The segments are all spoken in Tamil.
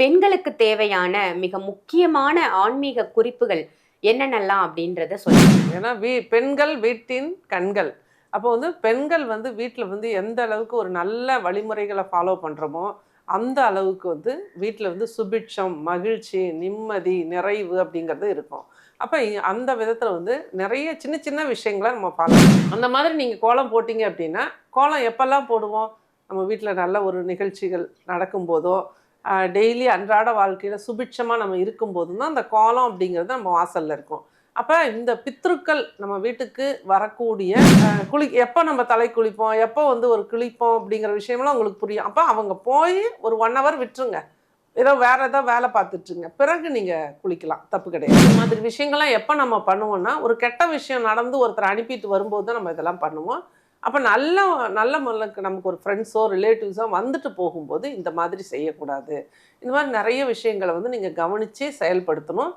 பெண்களுக்கு தேவையான மிக முக்கியமான ஆன்மீக குறிப்புகள் என்னென்னலாம் அப்படின்றத சொல்லுங்க. ஏன்னா வீ பெண்கள் வீட்டின் கண்கள். அப்போ வந்து பெண்கள் வந்து வீட்டில் வந்து எந்த அளவுக்கு ஒரு நல்ல வழிமுறைகளை ஃபாலோ பண்ணுறோமோ அந்த அளவுக்கு வந்து வீட்டில் வந்து சுபிட்சம் மகிழ்ச்சி நிம்மதி நிறைவு அப்படிங்கிறது இருக்கும். அப்போ அந்த விதத்தில் வந்து நிறைய சின்ன சின்ன விஷயங்களை நம்ம ஃபாலோ அந்த மாதிரி நீங்கள் கோலம் போட்டிங்க அப்படின்னா கோலம் எப்போல்லாம் போடுவோம்? நம்ம வீட்டில் நல்ல ஒரு நிகழ்ச்சிகள் நடக்கும்போதோ டெய்லி அன்றாட வாழ்க்கையில் சுபிட்சமாக நம்ம இருக்கும்போது தான் அந்த கோலம் அப்படிங்கிறது நம்ம வாசலில் இருக்கும். அப்போ இந்த பித்ருக்கள் நம்ம வீட்டுக்கு வரக்கூடிய குளி எப்போ நம்ம தலை குளிப்போம் எப்போ வந்து ஒரு குளிப்போம் அப்படிங்கிற விஷயம்லாம் உங்களுக்கு புரியும். அப்போ அவங்க போய் ஒரு ஒன் ஹவர் விட்டுருங்க. ஏதோ வேற ஏதோ வேலை பார்த்துட்டுருங்க. பிறகு நீங்கள் குளிக்கலாம். தப்பு கிடையாது. இந்த மாதிரி விஷயங்கள்லாம் எப்போ நம்ம பண்ணுவோம்னா ஒரு கெட்ட விஷயம் நடந்து ஒருத்தர் அனுப்பிட்டு வரும்போது தான் நம்ம இதெல்லாம் பண்ணுவோம். அப்போ நல்ல நல்ல முறைக்கு நமக்கு ஒரு ஃப்ரெண்ட்ஸோ ரிலேட்டிவ்ஸோ வந்துட்டு போகும்போது இந்த மாதிரி செய்யக்கூடாது. இந்த மாதிரி நிறைய விஷயங்களை வந்து நீங்கள் கவனிச்சே செயல்படுத்தணும்.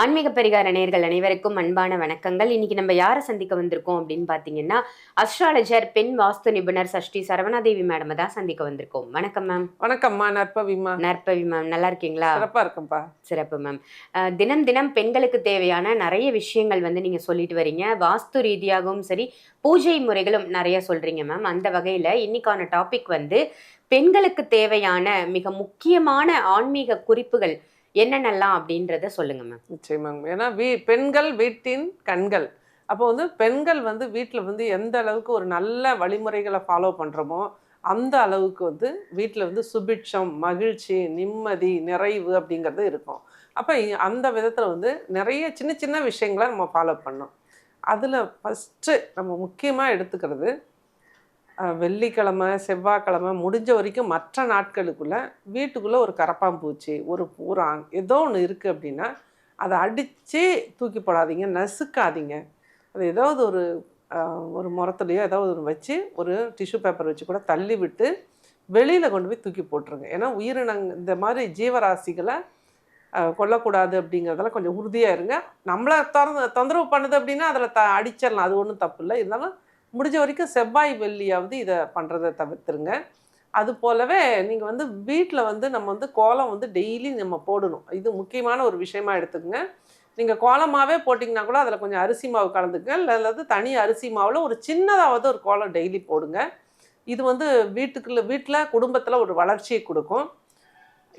ஆன்மீக பரிகார நேர்கள் அனைவருக்கும் அன்பான வணக்கங்கள். இன்னைக்கு நம்ம யாரை சந்திக்க வந்திருக்கோம் அப்படின்னு பார்த்தீங்கன்னா அஸ்ட்ராலஜர் பெண் வாஸ்து நிபுணர் சஷ்டி சரவணாதேவி மேடம் தான் சந்திக்க வந்திருக்கோம். வணக்கம் மேம் வணக்கம்மா நற்பவிமா நற்பவி மேம் நல்லா இருக்கீங்களா? சிறப்பாக இருக்கும்ப்பா. சிறப்பு மேம் தினம் தினம் பெண்களுக்கு தேவையான நிறைய விஷயங்கள் வந்து நீங்க சொல்லிட்டு வரீங்க. வாஸ்து ரீதியாகவும் சரி பூஜை முறைகளும் நிறைய சொல்றீங்க மேம் அந்த வகையில இன்னைக்கான டாபிக் வந்து பெண்களுக்கு தேவையான மிக முக்கியமான ஆன்மீக குறிப்புகள் என்னென்னலாம் அப்படின்றத சொல்லுங்க மேம் நிச்சயமாங்க ஏன்னா வீ பெண்கள் வீட்டின் கண்கள். அப்போ வந்து பெண்கள் வந்து வீட்டில் வந்து எந்த அளவுக்கு ஒரு நல்ல வழிமுறைகளை ஃபாலோ பண்ணுறோமோ அந்த அளவுக்கு வந்து வீட்டில் வந்து சுபிட்சம் மகிழ்ச்சி நிம்மதி நிறைவு அப்படிங்கிறது இருக்கும். அப்போ அந்த விதத்தில் வந்து நிறைய சின்ன சின்ன விஷயங்களை நம்ம ஃபாலோ பண்ணோம் அதில் ஃபஸ்ட்டு நம்ம முக்கியமாக எடுத்துக்கிறது வெள்ளிக்கிழமை செவ்வாய்க்கிழமை முடிஞ்ச வரைக்கும் மற்ற நாட்களுக்குள்ளே வீட்டுக்குள்ளே ஒரு கரப்பாம்பூச்சி ஒரு பூரான் ஏதோ ஒன்று இருக்குது அப்படின்னா அதை அடித்து தூக்கி போடாதீங்க நசுக்காதீங்க. அது ஏதாவது ஒரு ஒரு முரத்துலையோ ஏதாவது ஒன்று வச்சு ஒரு டிஷ்யூ பேப்பர் வச்சு கூட தள்ளி விட்டு வெளியில் கொண்டு போய் தூக்கி போட்டுருங்க. ஏன்னா உயிரினங் இந்த மாதிரி ஜீவராசிகளை கொல்லக்கூடாது அப்படிங்கிறதெல்லாம் கொஞ்சம் உறுதியாக இருங்க. நம்மளை திறந்து தொந்தரவு பண்ணுது அப்படின்னா அதில் த அடிச்சிடலாம். அது ஒன்றும் தப்பு இல்லை. இருந்தாலும் முடிஞ்ச வரைக்கும் செவ்வாய் வெள்ளியாவது இதை பண்ணுறதை தவிர்த்துருங்க. அது போலவே நீங்கள் வந்து வீட்டில் வந்து நம்ம வந்து கோலம் வந்து டெய்லி நம்ம போடணும். இது முக்கியமான ஒரு விஷயமா எடுத்துக்கங்க. நீங்கள் கோலமாகவே போட்டிங்கன்னா கூட அதில் கொஞ்சம் அரிசி மாவு கலந்துக்குங்க. இல்லை அல்லது தனி அரிசி மாவில் ஒரு சின்னதாவது ஒரு கோலம் டெய்லி போடுங்க. இது வந்து வீட்டுக்குள்ள வீட்டில் குடும்பத்தில் ஒரு வளர்ச்சியை கொடுக்கும்.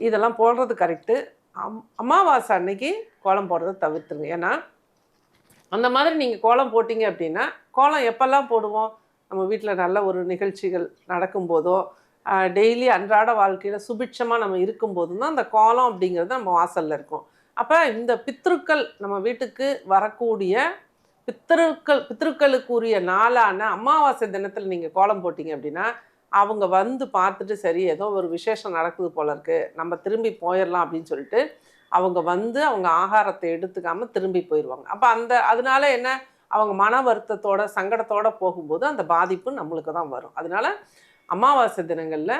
இதெல்லாம் போடுறது கரெக்டு அம் அமாவாசை அன்னைக்கு கோலம் போடுறதை தவிர்த்துருங்க. ஏன்னா அந்த மாதிரி நீங்கள் கோலம் போட்டிங்க அப்படின்னா கோலம் எப்போல்லாம் போடுவோம்? நம்ம வீட்டில் நல்ல ஒரு நிகழ்ச்சிகள் நடக்கும்போதோ டெய்லி அன்றாட வாழ்க்கையில் சுபிட்சமாக நம்ம இருக்கும்போதும் தான் அந்த கோலம் அப்படிங்கிறது நம்ம வாசலில் இருக்கும். அப்போ இந்த பித்ருக்கள் நம்ம வீட்டுக்கு வரக்கூடிய பித்திருக்கள் பித்திருக்களுக்குரிய நாளான அமாவாசை தினத்தில் நீங்கள் கோலம் போட்டிங்க அப்படின்னா அவங்க வந்து பார்த்துட்டு சரி ஏதோ ஒரு விசேஷம் நடக்குது போல இருக்குது நம்ம திரும்பி போயிடலாம் அப்படின்னு சொல்லிட்டு அவங்க வந்து அவங்க ஆகாரத்தை எடுத்துக்காம திரும்பி போயிடுவாங்க அப்போ அந்த அதனால என்ன? அவங்க மன வருத்தத்தோட சங்கடத்தோட போகும்போது அந்த பாதிப்பு நம்மளுக்கு தான் வரும். அதனால அமாவாசை தினங்களில்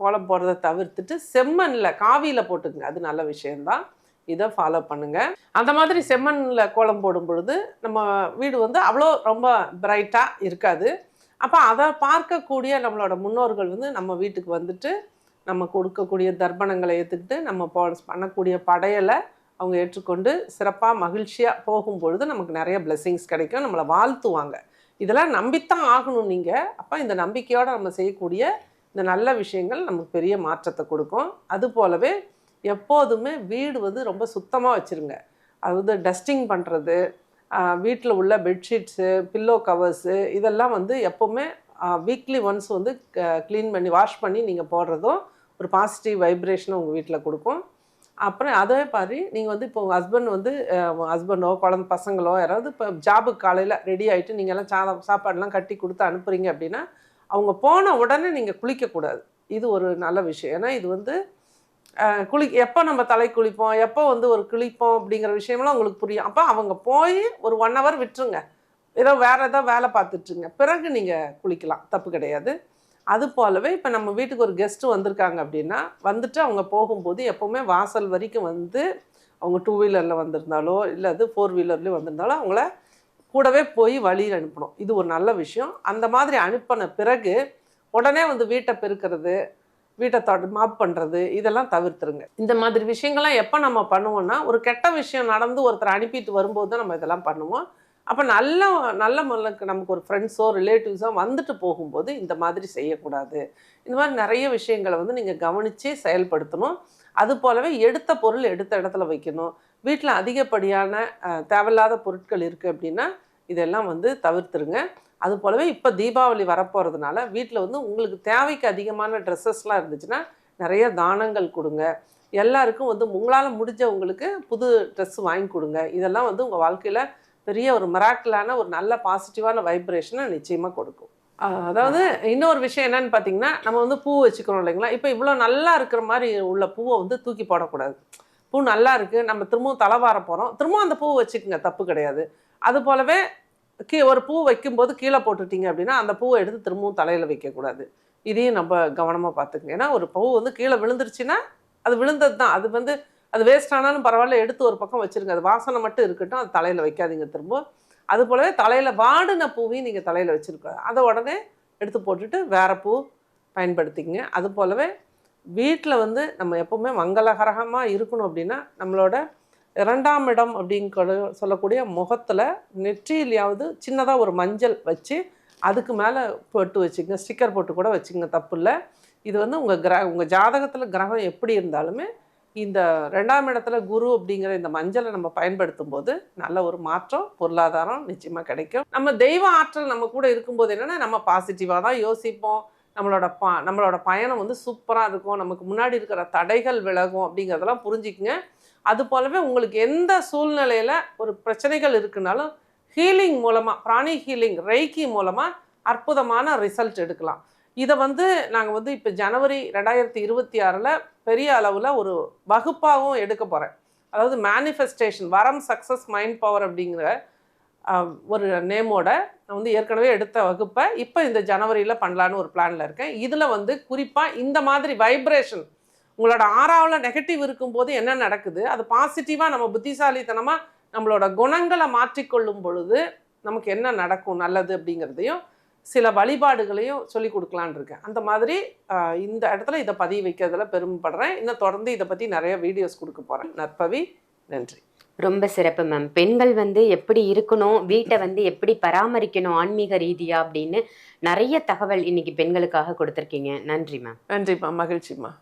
கோலம் போடுறதை தவிர்த்துட்டு செம்மண்ணில் காவியில் போட்டுக்குங்க. அது நல்ல விஷயந்தான் இதை ஃபாலோ பண்ணுங்கள் அந்த மாதிரி செம்மண்ணில் கோலம் போடும் பொழுது நம்ம வீடு வந்து அவ்வளோ ரொம்ப பிரைட்டாக இருக்காது. அப்போ அதை பார்க்கக்கூடிய நம்மளோட முன்னோர்கள் வந்து நம்ம வீட்டுக்கு வந்துட்டு நம்ம கொடுக்கக்கூடிய தர்ப்பணங்களை ஏற்றுக்கிட்டு நம்ம போ பண்ணக்கூடிய படையலை அவங்க ஏற்றுக்கொண்டு சிறப்பாக மகிழ்ச்சியாக போகும்பொழுது நமக்கு நிறைய பிளெஸ்ஸிங்ஸ் கிடைக்கும். நம்மளை வாழ்த்துவாங்க. இதெல்லாம் நம்பித்தான் ஆகணும் நீங்கள் அப்போ இந்த நம்பிக்கையோடு நம்ம செய்யக்கூடிய இந்த நல்ல விஷயங்கள் நமக்கு பெரிய மாற்றத்தை கொடுக்கும். அது போலவே எப்போதுமே வீடு வந்து ரொம்ப சுத்தமாக வச்சுருங்க. அதாவது டஸ்டிங் பண்ணுறது வீட்டில் உள்ள பெட்ஷீட்ஸு பில்லோ கவர்ஸு இதெல்லாம் வந்து எப்போவுமே வீக்லி ஒன்ஸ் வந்து க்ளீன் பண்ணி வாஷ் பண்ணி நீங்கள் போடுறதும் ஒரு பாசிட்டிவ் வைப்ரேஷனை உங்கள் வீட்டில் கொடுக்கும். அப்புறம் அதே மாதிரி நீங்கள் வந்து இப்போ உங்கள் ஹஸ்பண்ட் வந்து ஹஸ்பண்டோ குழந்த பசங்களோ யாராவது இப்போ ஜாபுக்கு காலையில் ரெடி ஆகிட்டு நீங்கள் எல்லாம் சா சாப்பாடெல்லாம் கட்டி கொடுத்து அனுப்புகிறீங்க அப்படின்னா அவங்க போன உடனே நீங்கள் குளிக்கக்கூடாது. இது ஒரு நல்ல விஷயம். ஏன்னா இது வந்து குளி எப்போ நம்ம தலை குளிப்போம் எப்போ வந்து ஒரு குளிப்போம் அப்படிங்கிற விஷயம்லாம் உங்களுக்கு புரியும். அப்போ அவங்க போய் ஒரு ஒன் ஹவர் விட்டுருங்க. ஏதோ வேறு ஏதோ வேலை பார்த்துட்ருங்க பிறகு நீங்கள் குளிக்கலாம். தப்பு கிடையாது. அது போலவே இப்போ நம்ம வீட்டுக்கு ஒரு கெஸ்ட்டு வந்திருக்காங்க அப்படின்னா வந்துட்டு அவங்க போகும்போது எப்போவுமே வாசல் வரைக்கும் வந்து அவங்க டூ வீலரில் வந்திருந்தாலோ இல்லை அது ஃபோர் வீலர்லேயும் வந்திருந்தாலோ அவங்கள கூடவே போய் வழியில் அனுப்பணும். இது ஒரு நல்ல விஷயம். அந்த மாதிரி அனுப்பின பிறகு உடனே வந்து வீட்டை பெருக்கிறது வீட்டை தொட மாப் பண்ணுறது இதெல்லாம் தவிர்த்துருங்க. இந்த மாதிரி விஷயங்கள்லாம் எப்போ நம்ம பண்ணுவோம்னா ஒரு கெட்ட விஷயம் நடந்து ஒருத்தர் அனுப்பிட்டு வரும்போது தான் நம்ம இதெல்லாம் பண்ணுவோம். அப்போ நல்ல நல்ல முறைக்கு நமக்கு ஒரு ஃப்ரெண்ட்ஸோ ரிலேட்டிவ்ஸோ வந்துட்டு போகும்போது இந்த மாதிரி செய்யக்கூடாது. இந்த மாதிரி நிறைய விஷயங்களை வந்து நீங்கள் கவனித்து செயல்படுத்தணும். அது போலவே எடுத்த பொருள் எடுத்த இடத்துல வைக்கணும். வீட்டில் அதிகப்படியான தேவையில்லாத பொருட்கள் இருக்குது அப்படின்னா இதெல்லாம் வந்து தவிர்த்துருங்க. அது போலவே இப்போ தீபாவளி வரப்போகிறதுனால வீட்டில் வந்து உங்களுக்கு தேவைக்கு அதிகமான ட்ரெஸ்ஸஸ்லாம் இருந்துச்சுன்னா நிறைய தானங்கள் கொடுங்க. எல்லாருக்கும் வந்து உங்களால் முடிஞ்சவங்களுக்கு புது ட்ரெஸ் வாங்கி கொடுங்க. இதெல்லாம் வந்து உங்கள் வாழ்க்கையில் பெரிய ஒரு மிராக்கிளான ஒரு நல்ல பாசிட்டிவான வைப்ரேஷனை நிச்சயமாக கொடுக்கும். அதாவது இன்னொரு விஷயம் என்னன்னு பார்த்தீங்கன்னா நம்ம வந்து பூ வச்சுக்கிறோம் இல்லைங்களா? இப்போ இவ்வளோ நல்லா இருக்கிற மாதிரி உள்ள பூவை வந்து தூக்கி போடக்கூடாது. பூ நல்லா இருக்குது நம்ம திரும்பவும் தலை வார போகிறோம் திரும்பவும் அந்த பூ வச்சுக்கோங்க தப்பு கிடையாது. அது போலவே கீ ஒரு பூ வைக்கும்போது கீழே போட்டுட்டீங்க அப்படின்னா அந்த பூவை எடுத்து திரும்பவும் தலையில் வைக்கக்கூடாது. இதையும் நம்ம கவனமாக பார்த்துக்கங்க ஏன்னா ஒரு பூ வந்து கீழே விழுந்துருச்சுன்னா அது விழுந்தது தான் அது வந்து அது வேஸ்ட் ஆனாலும் பரவாயில்ல எடுத்து ஒரு பக்கம் வச்சுருங்க. அது வாசனை மட்டும் இருக்கட்டும் அது தலையில் வைக்காதீங்க திரும்ப. அது போலவே தலையில் வாடின பூவையும் நீங்கள் தலையில் வச்சுருக்க அதை உடனே எடுத்து போட்டுட்டு வேறு பூ பயன்படுத்திக்கங்க. அது போலவே வீட்டில் வந்து நம்ம எப்போவுமே மங்களகரகமாக இருக்கணும் அப்படின்னா நம்மளோட இரண்டாம் இடம் அப்படின்னு சொல்லக்கூடிய முகத்தில் நெற்றியிலையாவது சின்னதாக ஒரு மஞ்சள் வச்சு அதுக்கு மேலே போட்டு வச்சுக்கங்க ஸ்டிக்கர் போட்டு கூட வச்சுக்கங்க தப்பு இல்லை. இது வந்து உங்கள் கிர உங்கள் ஜாதகத்தில் கிரகம் எப்படி இருந்தாலுமே இந்த ரெண்டாம் இடத்துல குரு அப்படிங்கிற இந்த மஞ்சளை நம்ம பயன்படுத்தும் போது நல்ல ஒரு மாற்றம் பொருளாதாரம் நிச்சயமாக கிடைக்கும். நம்ம தெய்வ ஆற்றல் நம்ம கூட இருக்கும்போது என்னென்னா நம்ம பாசிட்டிவாக தான் யோசிப்போம். நம்மளோட ப நம்மளோட பயணம் வந்து சூப்பராக இருக்கும். நமக்கு முன்னாடி இருக்கிற தடைகள் விலகும் அப்படிங்கிறதெல்லாம் புரிஞ்சுக்குங்க. அது போலவே உங்களுக்கு எந்த சூழ்நிலையில் ஒரு பிரச்சனைகள் இருக்குனாலும் ஹீலிங் மூலமாக பிராணி ஹீலிங் ரெய்கி மூலமாக அற்புதமான ரிசல்ட் எடுக்கலாம். இதை வந்து நாங்கள் வந்து இப்போ ஜனவரி ரெண்டாயிரத்தி இருபத்தி ஆறில் பெரிய அளவில் ஒரு வகுப்பாகவும் எடுக்க போகிறேன் அதாவது மேனிஃபெஸ்டேஷன் வரம் சக்ஸஸ் மைண்ட் பவர் அப்படிங்கிற ஒரு நேமோட நான் வந்து ஏற்கனவே எடுத்த வகுப்பை இப்போ இந்த ஜனவரியில் பண்ணலான்னு ஒரு பிளானில் இருக்கேன். இதில் வந்து குறிப்பாக இந்த மாதிரி வைப்ரேஷன் உங்களோட ஆறாவில் நெகட்டிவ் இருக்கும்போது என்ன நடக்குது? அது பாசிட்டிவாக நம்ம புத்திசாலித்தனமாக நம்மளோட குணங்களை மாற்றிக்கொள்ளும் பொழுது நமக்கு என்ன நடக்கும்? நல்லது அப்படிங்கிறதையும் சில வழிபாடுகளையும் சொல்லி கொடுக்கலான் இருக்கேன். அந்த மாதிரி இந்த இடத்துல இதை பதிவு வைக்கிறதுல பெருமைப்படுறேன். இன்னும் தொடர்ந்து இதை பற்றி நிறைய வீடியோஸ் கொடுக்க போகிறேன் நற்பவி நன்றி. ரொம்ப சிறப்பு மேம் பெண்கள் வந்து எப்படி இருக்கணும் வீட்டை வந்து எப்படி பராமரிக்கணும் ஆன்மீக ரீதியா அப்படின்னு நிறைய தகவல் இன்னைக்கு பெண்களுக்காக கொடுத்துருக்கீங்க. நன்றி மேம் நன்றிம்மா. மகிழ்ச்சிம்மா.